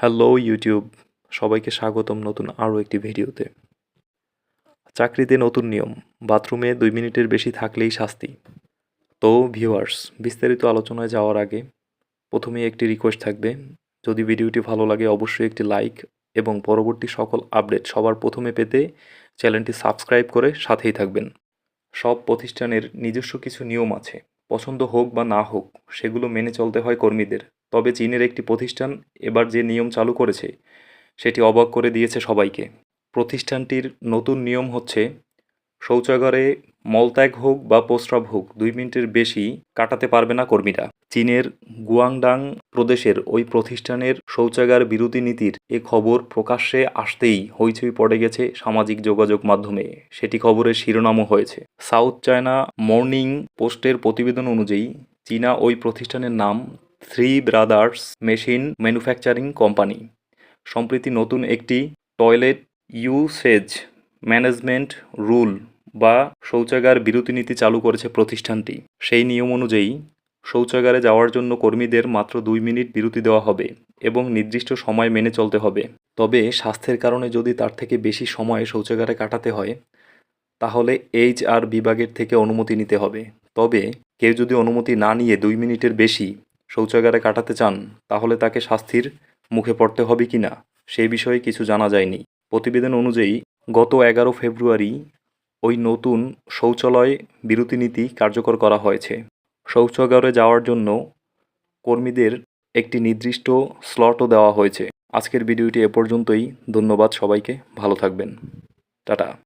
Hello YouTube সবাইকে স্বাগতম নতুন আরও একটি ভিডিওতে। চাকরিতে নতুন নিয়ম, বাথরুমে দুই মিনিটের বেশি থাকলেই শাস্তি। তো ভিউয়ার্স বিস্তারিত আলোচনায় যাওয়ার আগে প্রথমেই একটি রিকোয়েস্ট থাকবে। যদি ভিডিওটি ভালো লাগে, অবশ্যই একটি লাইক এবং পরবর্তী সকল আপডেট সবার প্রথমে পেতে চ্যানেলটি সাবস্ক্রাইব করে সাথেই থাকবেন। সব প্রতিষ্ঠানের নিজস্ব কিছু নিয়ম আছে। পছন্দ হোক বা না হোক, সেগুলো মেনে চলতে হয় কর্মীদের। তবে চীনের একটি প্রতিষ্ঠান এবার যে নিয়ম চালু করেছে, সেটি অবাক করে দিয়েছে সবাইকে। প্রতিষ্ঠানটির নতুন নিয়ম হচ্ছে, শৌচাগারে মলত্যাগ হোক বা প্রস্রাব হোক, দুই মিনিটের বেশি কাটাতে পারবে না কর্মীরা। চীনের গুয়াংডাং প্রদেশের ওই প্রতিষ্ঠানের শৌচাগার বিরোধী নীতির এ খবর প্রকাশ্যে আসতেই হইচই পড়ে গেছে সামাজিক যোগাযোগ মাধ্যমে। সেটি খবরের শিরোনামও হয়েছে। সাউথ চায়না মর্নিং পোস্টের প্রতিবেদন অনুযায়ী, চীনা ওই প্রতিষ্ঠানের নাম three brothers machine manufacturing company সম্প্রতি নতুন একটি টয়লেট ইউসেজ ম্যানেজমেন্ট রুল বা শৌচাগার বিরতি নীতি চালু করেছে প্রতিষ্ঠানটি। সেই নিয়ম অনুযায়ী, শৌচাগারে যাওয়ার জন্য কর্মীদের মাত্র দুই মিনিট বিরতি দেওয়া হবে এবং নির্দিষ্ট সময় মেনে চলতে হবে। তবে স্বাস্থ্যের কারণে যদি তার থেকে বেশি সময় শৌচাগারে কাটাতে হয়, তাহলে এইচ আর বিভাগের থেকে অনুমতি নিতে হবে। তবে কেউ যদি অনুমতি না নিয়ে দুই মিনিটের বেশি শৌচাগারে কাটাতে চান, তাহলে তাকে শাস্তির মুখে পড়তে হবে কি না সেই বিষয়ে কিছু জানা যায়নি। প্রতিবেদন অনুযায়ী, গত এগারো ফেব্রুয়ারি ওই নতুন শৌচালয় বিরতি নীতি কার্যকর করা হয়েছে। শৌচাগারে যাওয়ার জন্য কর্মীদের একটি নির্দিষ্ট স্লটও দেওয়া হয়েছে। আজকের ভিডিওটি এ পর্যন্তই। ধন্যবাদ সবাইকে। ভালো থাকবেন। টাটা।